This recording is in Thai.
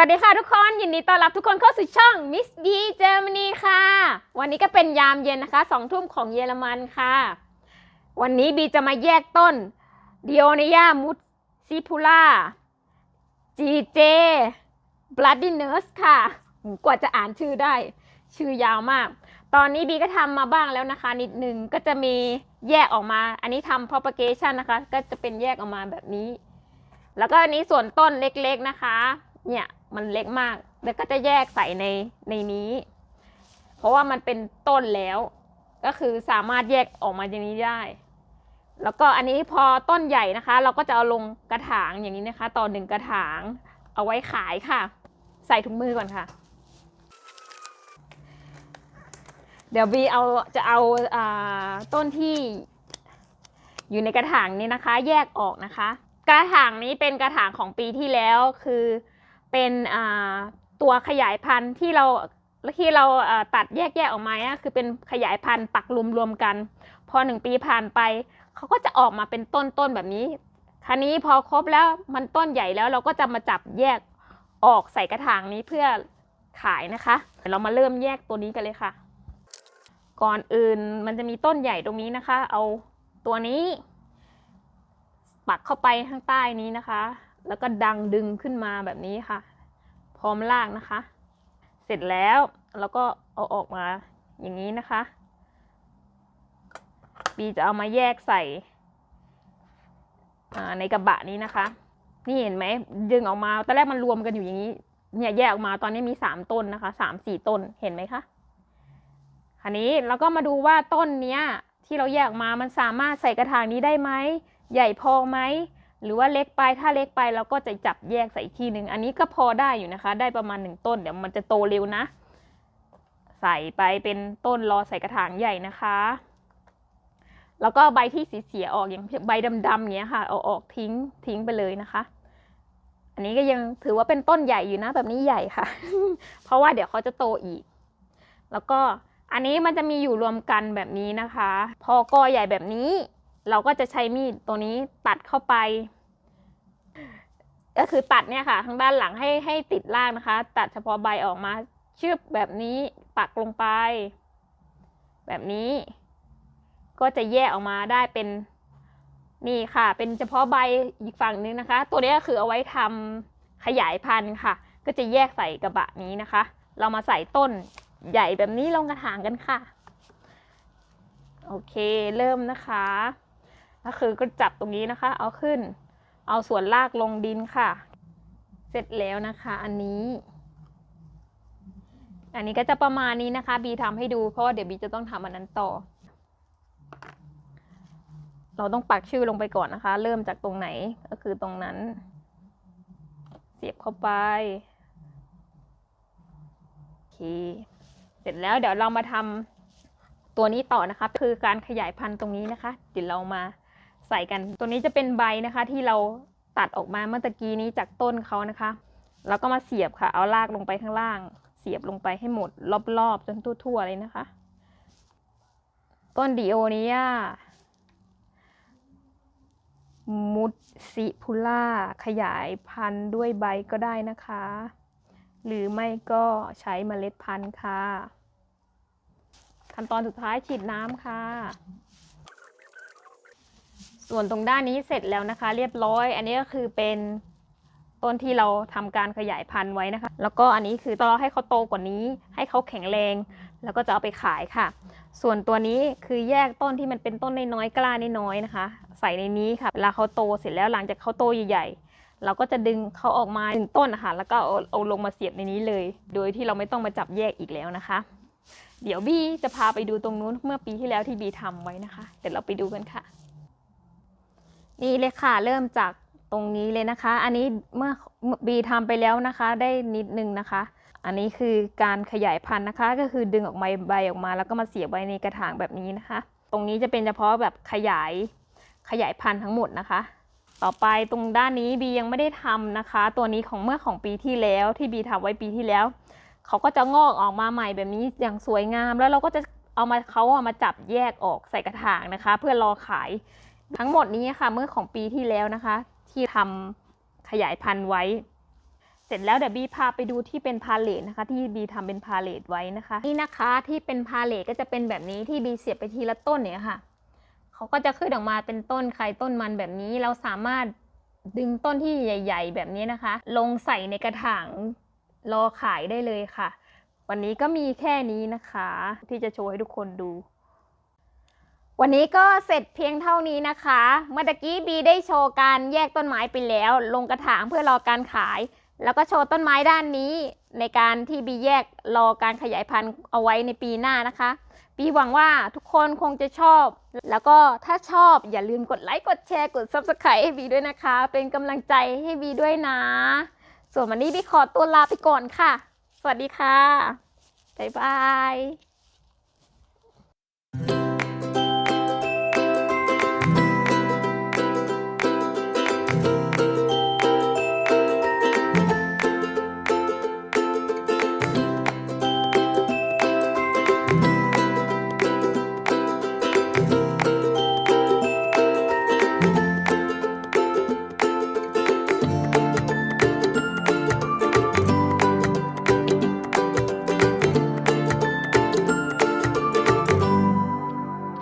วัสดีค่ะทุกคนยินดีต้อนรับทุกคนเข้าสู่ช่อง Miss D Germany ค่ะ วันนี้ก็เป็นยามเย็นนะคะสองทุ่มของเยอรมันค่ะ วันนี้บีจะมาแยกต้น d i o n i a m u s c i p u l a GJ Bloody Nurse ค่ะกว่าจะอ่านชื่อได้ ชื่อยาวมาก ตอนนี้บีก็ทำมาบ้างแล้วนะคะ นิดนึงก็จะมีแยกออกมา อันนี้ทำ propagation นะคะ ก็จะเป็นแยกออกมาแบบนี้ แล้วก็อันนี้ส่วนต้นเล็กๆนะคะ เนี่ยมันเล็กมาก แล้วก็จะแยกใส่ในในนี้ เพราะว่ามันเป็นต้นแล้ว ก็คือสามารถแยกออกมาอย่างนี้ได้ แล้วก็อันนี้พอต้นใหญ่นะคะ เราก็จะเอาลงกระถางอย่างนี้นะคะ ต่อหนึ่งกระถาง เอาไว้ขายค่ะ ใส่ถุงมือก่อนค่ะ เดี๋ยวบีเอาจะเอาอาต้นที่อยู่ในกระถางนี้นะคะ แยกออกนะคะ กระถางนี้เป็นกระถางของปีที่แล้วคือ เป็นตัวขยายพันธุ์ที่เราที่เราตัดแยกแยกออกมาเนี่ยคือเป็นขยายพันธุ์ปักรวมรวมๆกัน พอหนึ่งปีผ่านไปเขาก็จะออกมาเป็นต้นต้นแบบนี้คราวนี้พอครบแล้วมันต้นใหญ่แล้วเราก็จะมาจับแยกออกใส่กระถางนี้เพื่อขายนะคะเดี๋ยวเรามาเริ่มแยกตัวนี้กันเลยค่ะ ก่อนอื่นมันจะมีต้นใหญ่ตรงนี้นะคะ เอาตัวนี้ ปักเข้าไปข้างใต้นี้นะคะ แล้วก็ดังดึงขึ้นมาแบบนี้ค่ะ พร้อมลากนะคะ เสร็จแล้วเราก็เอาออกมาอย่างนี้นะคะบีจะเอามาแยกใส่ในกระบะนี้นะคะ นี่เห็นไหมดึงออกมาตอนแรกมันรวมกันอยู่อย่างนี้ เนี่ยแยกออกมาตอนนี้มีสามต้นนะคะสามสี่ต้นเห็นไหมคะคราวนี้เราก็มาดูว่าต้นเนี้ยที่เราแยกออกมามันสามารถใส่กระถางนี้ได้ไหมใหญ่พอไหม หรือว่าเล็กไปถ้าเล็กไปเราก็จะจับแยกใส่อีกทีหนึ่งอันนี้ก็พอได้อยู่นะคะ ได้ประมาณหนึ่งต้นเดี๋ยวมันจะโตเร็วนะ ใส่ไปเป็นต้นรอใส่กระถางใหญ่นะคะ แล้วก็ใบที่สีเสียๆออกอย่างใบดำๆเงี้ยค่ะเอาออกทิ้งทิ้งไปเลยนะคะ อันนี้ก็ยังถือว่าเป็นต้นใหญ่อยู่นะแบบนี้ใหญ่ค่ะ เพราะว่าเดี๋ยวเขาจะโตอีก แล้วก็อันนี้มันจะมีอยู่รวมกันแบบนี้นะคะ พอกอใหญ่แบบนี้ เราก็จะใช้มีดตัวนี้ตัดเข้าไป ก็คือตัดเนี่ยค่ะทางด้านหลังให้ให้ติดรากนะคะ ตัดเฉพาะใบออกมาชึบแบบนี้ปักลงไป แบบนี้ ก็จะแยกออกมาได้เป็นนี่ค่ะ เป็นเฉพาะใบอีกฝั่งนึงนะคะ ตัวนี้ก็คือเอาไว้ทำขยายพันธุ์ค่ะ ก็จะแยกใส่กระบะนี้นะคะ เรามาใส่ต้นใหญ่แบบนี้ลงกระถางกันค่ะ โอเค เริ่มนะคะ ก็คือก็จับตรงนี้นะคะ เอาขึ้น เอาส่วนรากลงดินค่ะ เสร็จแล้วนะคะ อันนี้ อันนี้ก็จะประมาณนี้นะคะ บีทำให้ดูเพราะว่าเดี๋ยวบีจะต้องทำอันนั้นต่อ เราต้องปักชื่อลงไปก่อนนะคะ เริ่มจากตรงไหนก็คือตรงนั้น เสียบเข้าไปโอเค เสร็จแล้วเดี๋ยวเรามาทำตัวนี้ต่อนะคะ คือการขยายพันธุ์ตรงนี้นะคะ เดี๋ยวเรามา ใส่กัน ตัวนี้จะเป็นใบนะคะที่เราตัดออกมาเมื่อตะกี้นี้จากต้นเขานะคะ แล้วก็มาเสียบค่ะ เอารากลงไปข้างล่าง เสียบลงไปให้หมด รอบๆจนทั่วๆเลยนะคะ ต้นดิโอเนียมุดซิพุล่าขยายพันธุ์ด้วยใบก็ได้นะคะ หรือไม่ก็ใช้เมล็ดพันธุ์ค่ะ ขั้นตอนสุดท้ายฉีดน้ำค่ะ ส่วนตรงด้านนี้เสร็จแล้วนะคะ เรียบร้อย อันนี้ก็คือเป็นต้นที่เราทำการขยายพันธุ์ไว้นะคะ แล้วก็อันนี้คือต้องให้เขาโตกว่านี้ ให้เขาแข็งแรง แล้วก็จะเอาไปขายค่ะ ส่วนตัวนี้คือแยกต้นที่มันเป็นต้นน้อยๆกล้าน้อยๆนะคะ ใส่ในนี้ค่ะ เวลาเขาโตเสร็จแล้วหลังจากเขาโตใหญ่ๆ เราก็จะดึงเขาออกมาหนึ่งต้นนะคะแล้วก็เอาเอาลงมาเสียบในนี้เลย โดยที่เราไม่ต้องมาจับแยกอีกแล้วนะคะ เดี๋ยวบีจะพาไปดูตรงนู้นเมื่อปีที่แล้วที่บีทำไว้นะคะ เดี๋ยวเราไปดูกันค่ะ นี่เลยค่ะเริ่มจากตรงนี้เลยนะคะ อันนี้เมื่อบีทำไปแล้วนะคะ ได้นิดนึงนะคะ อันนี้คือการขยายพันธุ์นะคะ ก็คือดึงออกมาใบออกมา แล้วก็มาเสียบไว้ในกระถางแบบนี้นะคะ ตรงนี้จะเป็นเฉพาะแบบขยายขยายพันธุ์ทั้งหมดนะคะ ต่อไปตรงด้านนี้บียังไม่ได้ทำนะคะ ตัวนี้ของเมื่อของปีที่แล้วที่บีทำไว้ปีที่แล้ว เขาก็จะงอกออกมาใหม่แบบนี้อย่างสวยงาม แล้วเราก็จะเอามาเขาเอามาจับแยกออกใส่กระถางนะคะ เพื่อรอขาย ทั้งหมดนี้ค่ะเมื่อของปีที่แล้วนะคะ ที่ทำขยายพันธุ์ไว้ เสร็จแล้วเดี๋ยวบีพาไปดูที่เป็นพาเลทนะคะ ที่บีทำเป็นพาเลทไว้นะคะ นี่นะคะที่เป็นพาเลทก็จะเป็นแบบนี้ที่บีเสียบไปทีละต้นเนี่ยค่ะเขาก็จะขึ้นออกมาเป็นต้นใครต้นมันแบบนี้เราสามารถดึงต้นที่ใหญ่ ๆ แบบนี้นะคะ ลงใส่ในกระถางรอขายได้เลยค่ะ วันนี้ก็มีแค่นี้นะคะ ที่จะโชว์ให้ทุกคนดู วันนี้ก็เสร็จเพียงเท่านี้นะคะ เมื่อกี้บีได้โชว์การแยกต้นไม้ไปแล้ว ลงกระถางเพื่อรอการขาย แล้วก็โชว์ต้นไม้ด้านนี้ ในการที่บีแยกรอการขยายพันธุ์เอาไว้ในปีหน้านะคะ บีหวังว่าทุกคนคงจะชอบ แล้วก็ถ้าชอบอย่าลืมกดไลค์กดแชร์กด Subscribe ให้บีด้วยนะคะ เป็นกำลังใจให้บีด้วยนะ ส่วนวันนี้บีขอตัวลาไปก่อนค่ะ สวัสดีค่ะบ๊ายบาย